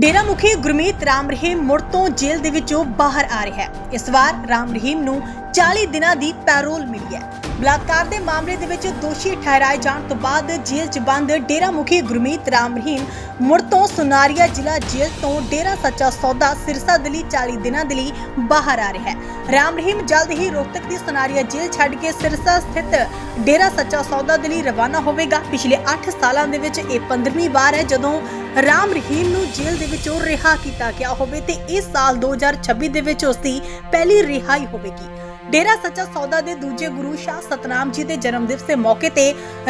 ਡੇਰਾ ਮੁਖੀ ਗੁਰਮੀਤ ਰਾਮ ਰਹੀਮ ਮੁੜ ਤੋਂ ਜੇਲ੍ਹ ਦੇ ਵਿੱਚੋਂ ਬਾਹਰ ਆ ਰਿਹਾ ਹੈ। ਇਸ ਵਾਰ ਰਾਮ ਰਹੀਮ ਨੂੰ 40 ਦਿਨਾਂ ਦੀ ਪੈਰੋਲ ਮਿਲੀ ਹੈ। ਬਲਾਤਕਾਰ ਦੇ ਮਾਮਲੇ ਦੇ ਵਿੱਚ ਦੋਸ਼ੀ ਠਹਿਰਾਏ ਜਾਣ ਤੋਂ ਬਾਅਦ ਜੇਲ੍ਹ 'ਚ ਬੰਦ ਡੇਰਾ ਮੁਖੀ ਗੁਰਮੀਤ ਰਾਮ ਰਹੀਮ ਮੁੜ ਤੋਂ ਸੁਨਾਰੀਆ ਜ਼ਿਲ੍ਹਾ ਜੇਲ੍ਹ ਤੋਂ ਡੇਰਾ ਸੱਚਾ ਸੌਦਾ ਸਿਰਸਾ ਦੇ 40 ਦਿਨਾਂ ਦੇ ਲਈ ਬਾਹਰ ਆ ਰਿਹਾ ਹੈ। ਰਾਮ ਰਹੀਮ ਜਲਦ ਹੀ ਰੋਹਤਕ ਦੀ ਸੁਨਾਰੀਆ ਜੇਲ੍ਹ ਛੱਡ ਕੇ ਸਿਰਸਾ ਸਥਿਤ ਡੇਰਾ ਸੱਚਾ ਸੌਦਾ ਦੇ ਲਈ ਰਵਾਨਾ ਹੋਵੇਗਾ। ਪਿਛਲੇ 8 ਸਾਲਾਂ ਦੇ ਵਿੱਚ ਇਹ 15ਵੀਂ ਵਾਰ ਹੈ ਜਦੋਂ ਰਾਮ ਰਹੀਮ ਨੂੰ ਜੇਲ੍ਹ ਦੇ ਵਿੱਚੋਂ ਰਿਹਾ ਕੀਤਾ ਗਿਆ ਹੋਵੇ ਤੇ ਇਸ ਸਾਲ 2026 ਦੇ ਵਿੱਚ ਉਸ ਦੀ ਪਹਿਲੀ ਰਿਹਾਈ ਹੋਵੇਗੀ। ਡੇਰਾ ਸੱਚਾ ਸੌਦਾ ਦੇ ਦੂਜੇ ਗੁਰੂ ਸ਼ਾਹ ਸਤਨਾਮ ਜੀ ਦੇ ਜਨਮ ਦਿਵਸ ਦੇ ਮੌਕੇ ਤੇ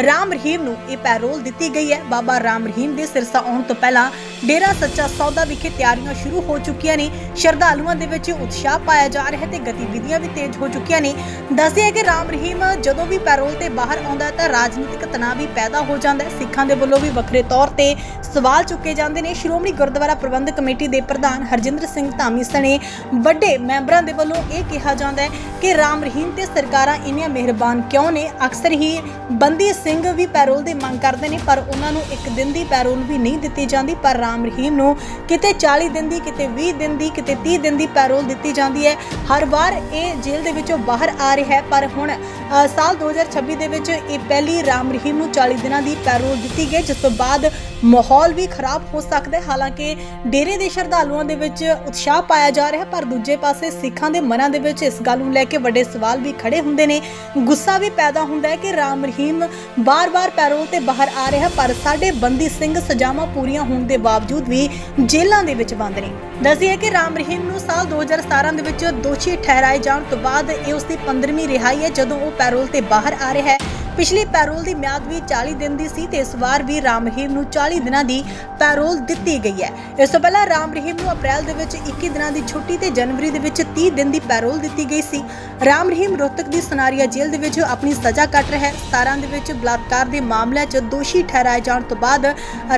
ਰਾਮ ਰਹੀਮ ਨੂੰ ਇਹ ਪੈਰੋਲ ਦਿੱਤੀ ਗਈ ਹੈ। ਬਾਬਾ ਰਾਮ ਰਹੀਮ ਦੇ ਸਿਰਸਾ ਆਉਣ ਤੋਂ ਪਹਿਲਾਂ ਡੇਰਾ ਸੱਚਾ ਸੌਦਾ ਵਿਖੇ ਤਿਆਰੀਆਂ ਸ਼ੁਰੂ ਹੋ ਚੁੱਕੀਆਂ ਨੇ। ਸ਼ਰਧਾਲੂਆਂ ਦੇ ਵਿੱਚ ਉਤਸ਼ਾਹ ਪਾਇਆ ਜਾ ਰਿਹਾ ਤੇ ਗਤੀਵਿਧੀਆਂ ਵੀ ਤੇਜ਼ ਹੋ ਚੁੱਕੀਆਂ ਨੇ। ਦੱਸਦੇ ਹੈ ਕਿ ਰਾਮ ਰਹੀਮ ਜਦੋਂ ਵੀ ਪੈਰੋਲ ਤੇ ਬਾਹਰ ਆਉਂਦਾ ਹੈ ਤਾਂ ਰਾਜਨੀਤਿਕ ਤਣਾਅ ਵੀ ਪੈਦਾ ਹੋ ਜਾਂਦਾ ਹੈ। ਸਿੱਖਾਂ ਦੇ ਵੱਲੋਂ ਵੀ ਵੱਖਰੇ ਤੌਰ ਤੇ ਸਵਾਲ ਚੁੱਕੇ ਜਾਂਦੇ ਨੇ। ਸ਼੍ਰੋਮਣੀ ਗੁਰਦੁਆਰਾ ਪ੍ਰਬੰਧਕ ਕਮੇਟੀ ਦੇ ਪ੍ਰਧਾਨ ਹਰਜਿੰਦਰ ਸਿੰਘ ਧਾਮੀ ਸਣੇ ਵੱਡੇ ਮੈਂਬਰਾਂ ਦੇ ਵੱਲੋਂ ਇਹ ਕਿਹਾ ਜਾਂਦਾ ਹੈ ਕਿ ਰਾਮ ਰਹੀਮ ਤੇ ਸਰਕਾਰਾਂ ਇੰਨੀਆਂ ਮਿਹਰਬਾਨ ਕਿਉਂ ਨੇ? ਅਕਸਰ ਹੀ ਬੰਦੀ ਸਿੰਘ ਵੀ ਪੈਰੋਲ ਦੀ ਮੰਗ ਕਰਦੇ ਨੇ ਪਰ ਉਹਨਾਂ ਨੂੰ ਇੱਕ ਦਿਨ ਦੀ ਪੈਰੋਲ ਵੀ ਨਹੀਂ ਦਿੱਤੀ ਜਾਂਦੀ। ਪਰ ਰਾਮ ਰਹੀਮ ਨੂੰ ਕਿਤੇ 40 ਦਿਨ ਦੀ ਕਿਤੇ 20 ਦਿਨ ਦੀ ਕਿਤੇ 30 ਦਿਨ ਦੀ ਪੈਰੋਲ ਦਿੱਤੀ ਜਾਂਦੀ ਹੈ। ਹਰ ਵਾਰ ਇਹ ਜੇਲ੍ਹ ਦੇ ਵਿੱਚੋਂ ਬਾਹਰ ਆ ਰਿਹਾ ਹੈ ਪਰ ਹੁਣ ਅ, ਸਾਲ 2026 ਦੇ ਵਿੱਚ ਇਹ ਪਹਿਲੀ ਰਾਮ ਰਹੀਮ ਨੂੰ 40 ਦਿਨਾਂ ਦੀ ਪੈਰੋਲ ਦਿੱਤੀ ਗਈ ਜਿਸ ਤੋਂ ਬਾਅਦ ਮਾਹੌਲ ਵੀ ਖਰਾਬ ਹੋ ਸਕਦਾ ਹੈ। ਹਾਲਾਂਕਿ ਡੇਰੇ ਦੇ ਸ਼ਰਧਾਲੂਆਂ ਦੇ ਵਿੱਚ ਉਤਸ਼ਾਹ ਪਾਇਆ ਜਾ ਰਿਹਾ ਪਰ ਦੂਜੇ ਪਾਸੇ ਸਿੱਖਾਂ ਦੇ ਮਨਾਂ ਦੇ ਵਿੱਚ ਇਸ ਗੱਲ ਨੂੰ ਲੈ ਕੇ ਵੱਡੇ ਸਵਾਲ ਵੀ ਖੜੇ ਹੁੰਦੇ ਨੇ। ਗੁੱਸਾ ਵੀ ਪੈਦਾ ਹੁੰਦਾ ਹੈ ਕਿ ਰਾਮ ਰਹੀਮ ਬਾਰ-ਬਾਰ ਪੈਰੋਲ ਤੇ ਬਾਹਰ ਆ ਰਿਹਾ, ਪਰ ਸਾਡੇ ਬੰਦੀ ਸਿੰਘ ਸਜ਼ਾਵਾਂ ਪੂਰੀਆਂ ਹੋਣ ਦੇ ਬਾਵਜੂਦ ਵੀ ਜੇਲ੍ਹਾਂ ਦੇ ਵਿੱਚ ਬੰਦ ਨੇ। ਦੱਸਿਆ ਕਿ ਰਾਮ ਰਹੀਮ ਨੂੰ ਸਾਲ 2017 ਦੇ ਵਿੱਚ ਦੋਸ਼ੀ ਠਹਿਰਾਏ ਜਾਣ ਤੋਂ ਬਾਅਦ ਇਹ ਉਸ ਦੀ 15ਵੀਂ ਰਿਹਾਈ ਹੈ, ਜਦੋਂ ਉਹ ਪੈਰੋਲ ਤੇ ਬਾਹਰ ਆ ਰਿਹਾ ਹੈ। ਪਿਛਲੀ ਪੈਰੋਲ ਦੀ ਮਿਆਦ ਵੀ 40 ਦਿਨ ਦੀ ਸੀ ਤੇ ਇਸ ਵਾਰ ਵੀ ਰਾਮ ਰਹੀਮ ਨੂੰ 40 ਦਿਨਾਂ ਦੀ ਪੈਰੋਲ ਦਿੱਤੀ ਗਈ ਹੈ। ਇਸ ਤੋਂ ਪਹਿਲਾਂ ਰਾਮ ਰਹੀਮ ਨੂੰ ਅਪ੍ਰੈਲ ਦੇ ਵਿੱਚ 21 ਦਿਨਾਂ ਦੀ ਛੁੱਟੀ ਤੇ ਜਨਵਰੀ ਦੇ ਵਿੱਚ 30 ਦਿਨ ਦੀ ਪੈਰੋਲ ਦਿੱਤੀ ਗਈ ਸੀ। ਰਾਮ ਰਹੀਮ ਰੋਹਤਕ ਦੀ ਸੁਨਾਰੀਆ ਜੇਲ੍ਹ ਦੇ ਵਿੱਚ ਆਪਣੀ ਸਜ਼ਾ ਕੱਟ ਰਿਹਾ ਹੈ। 17 ਦੇ ਵਿੱਚ ਬਲਾਤਕਾਰ ਦੇ ਮਾਮਲਿਆਂ 'ਚ ਦੋਸ਼ੀ ਠਹਿਰਾਏ ਜਾਣ ਤੋਂ ਬਾਅਦ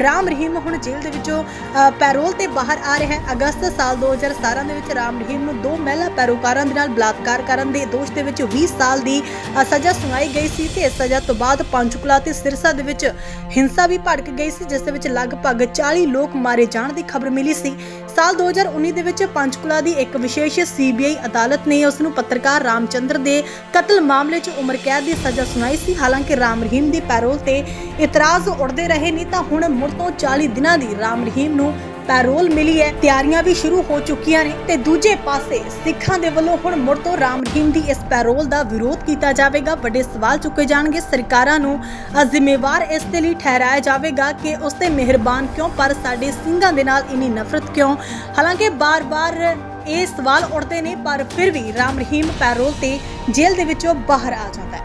ਰਾਮ ਰਹੀਮ ਹੁਣ ਜੇਲ੍ਹ ਦੇ ਵਿੱਚੋਂ ਪੈਰੋਲ ਤੇ ਬਾਹਰ ਆ ਰਿਹਾ ਹੈ। ਅਗਸਤ ਸਾਲ 2017 ਦੇ ਵਿੱਚ ਰਾਮ ਰਹੀਮ ਨੂੰ ਦੋ ਮਹਿਲਾ ਪੈਰੋਕਾਰਾਂ ਦੇ ਨਾਲ ਬਲਾਤਕਾਰ ਕਰਨ ਦੇ ਦੋਸ਼ ਦੇ ਵਿੱਚ 20 ਸਾਲ ਦੀ ਸਜ਼ਾ ਸੁਣਾਈ ਗਈ ਸੀ ਤੇ ਇਸ ਸਜ਼ਾ ਤੋਂ ਬਾਅਦ ਪੰਚਕੁਲਾ ਤੇ ਸਿਰਸਾ ਦੇ ਵਿੱਚ ਹਿੰਸਾ ਵੀ ਭੜਕ ਗਈ ਸੀ, ਜਿਸ ਦੇ ਵਿੱਚ ਲਗਭਗ 40 ਲੋਕ ਮਾਰੇ ਜਾਣ ਦੀ ਖਬਰ ਮਿਲੀ ਸੀ। ਸਾਲ 2019 ਦੇ ਵਿੱਚ ਪੰਚਕੁਲਾ ਦੀ ਇੱਕ ਵਿਸ਼ੇਸ਼ ਸੀਬੀਆਈ ਅਦਾਲਤ ਨੇ ਉਸ ਨੂੰ ਪੱਤਰਕਾਰ ਰਾਮਚੰਦਰ ਦੇ ਕਤਲ ਮਾਮਲੇ 'ਚ ਉਮਰ ਕੈਦ ਦੀ ਸਜ਼ਾ ਸੁਣਾਈ ਸੀ। ਹਾਲਾਂਕਿ ਰਾਮ ਰਹੀਮ ਦੀ ਪੈਰੋਲ ਤੇ ਇਤਰਾਜ਼ ਉੱਠਦੇ ਰਹੇ ਨਹੀਂ ਤਾਂ ਹੁਣ ਮੁੜ ਤੋਂ 40 ਦਿਨਾਂ ਦੀ ਰਾਮ ਰਹੀਮ ਨੂੰ ਪੈਰੋਲ ਮਿਲੀ ਹੈ। ਤਿਆਰੀਆਂ ਵੀ ਸ਼ੁਰੂ ਹੋ ਚੁੱਕੀਆਂ ਨੇ ਤੇ ਦੂਜੇ ਪਾਸੇ ਸਿੱਖਾਂ ਦੇ ਵੱਲੋਂ ਹੁਣ ਮੁੜ ਤੋਂ ਰਾਮ ਰਹੀਮ ਦੀ ਇਸ ਪੈਰੋਲ ਦਾ ਵਿਰੋਧ ਕੀਤਾ ਜਾਵੇਗਾ। ਵੱਡੇ ਸਵਾਲ ਚੁੱਕੇ ਜਾਣਗੇ। ਸਰਕਾਰਾਂ ਨੂੰ ਜ਼ਿੰਮੇਵਾਰ ਇਸ ਦੇ ਲਈ ਠਹਿਰਾਇਆ ਜਾਵੇਗਾ ਕਿ ਉਸ ਤੇ ਮਿਹਰਬਾਨ ਕਿਉਂ, ਪਰ ਸਾਡੇ ਸਿੰਘਾਂ ਦੇ ਨਾਲ ਇੰਨੀ ਨਫ਼ਰਤ ਕਿਉਂ? ਹਾਲਾਂਕਿ ਬਾਰ-ਬਾਰ ਇਹ ਸਵਾਲ ਉੱਠਦੇ ਨੇ, ਪਰ ਫਿਰ ਵੀ ਰਾਮ ਰਹੀਮ ਪੈਰੋਲ ਤੇ ਜੇਲ੍ਹ ਦੇ ਵਿੱਚੋਂ ਬਾਹਰ ਆ ਜਾਂਦਾ ਹੈ।